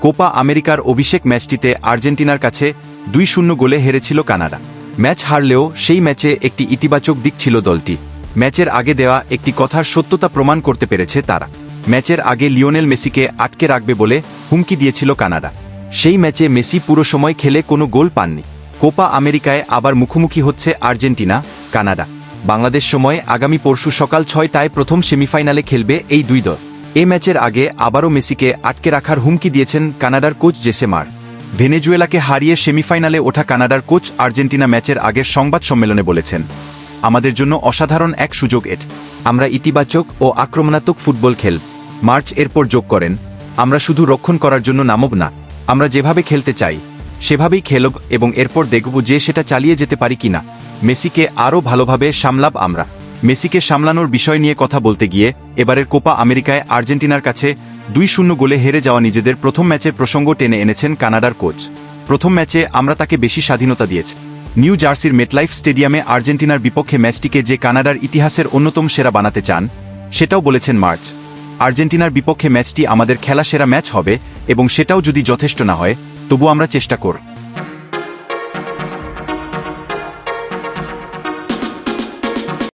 Copa আমেরিকার অভিষেক ম্যাচটিতে আর্জেন্টিনার কাছে দুই শূন্য গোলে হেরেছিল কানাডা। ম্যাচ হারলেও সেই ম্যাচে একটি ইতিবাচক দিক ছিল দলটি। ম্যাচের আগে দেওয়া একটি কথার সত্যতা প্রমাণ করতে পেরেছে তারা। ম্যাচের আগে লিওনেল মেসিকে আটকে রাখবে বলে হুমকি দিয়েছিল কানাডা। সেই ম্যাচে মেসি পুরো সময় খেলে কোনো গোল পাননি। কোপা আমেরিকায় আবার মুখোমুখি হচ্ছে আর্জেন্টিনা, কানাডা। বাংলাদেশ সময় আগামী পরশু সকাল ছয়টায় প্রথম সেমিফাইনালে খেলবে এই দুই দল। এ ম্যাচের আগে আবারও মেসিকে আটকে রাখার হুমকি দিয়েছেন কানাডার কোচ জেসেমার। ভেনেজুয়েলাকে হারিয়ে সেমিফাইনালে ওঠা কানাডার কোচ আর্জেন্টিনা ম্যাচের আগের সংবাদ সম্মেলনে বলেছেন, আমাদের জন্য অসাধারণ এক সুযোগ এট। আমরা ইতিবাচক ও আক্রমণাত্মক ফুটবল খেল। মার্চ এরপর যোগ করেন। আমরা শুধু রক্ষণ করার জন্য নামব না। আমরা যেভাবে খেলতে চাই, সেভাবেই খেলব এবং এরপর দেখব যে সেটা চালিয়ে যেতে পারি কিনা। মেসিকে আরও ভালোভাবে সামলাব আমরা। মেসিকে সামলানোর বিষয় নিয়ে কথা বলতে গিয়ে এবারের কোপা আমেরিকায় আর্জেন্টিনার কাছে দুই শূন্য গোলে হেরে যাওয়া নিজেদের প্রথম ম্যাচের প্রসঙ্গ টেনে এনেছেন কানাডার কোচ। প্রথম ম্যাচে আমরা তাকে বেশি স্বাধীনতা দিয়েছি। নিউ জার্সির মেটলাইফ স্টেডিয়ামে আর্জেন্টিনার বিপক্ষে ম্যাচটিকে যে কানাডার ইতিহাসের অন্যতম সেরা বানাতে চান, সেটাও বলেছেন মার্চ। আর্জেন্টিনার বিপক্ষে ম্যাচটি আমাদের খেলা সেরা ম্যাচ হবে এবং সেটাও যদি যথেষ্ট না হয় তবু আমরা চেষ্টা কর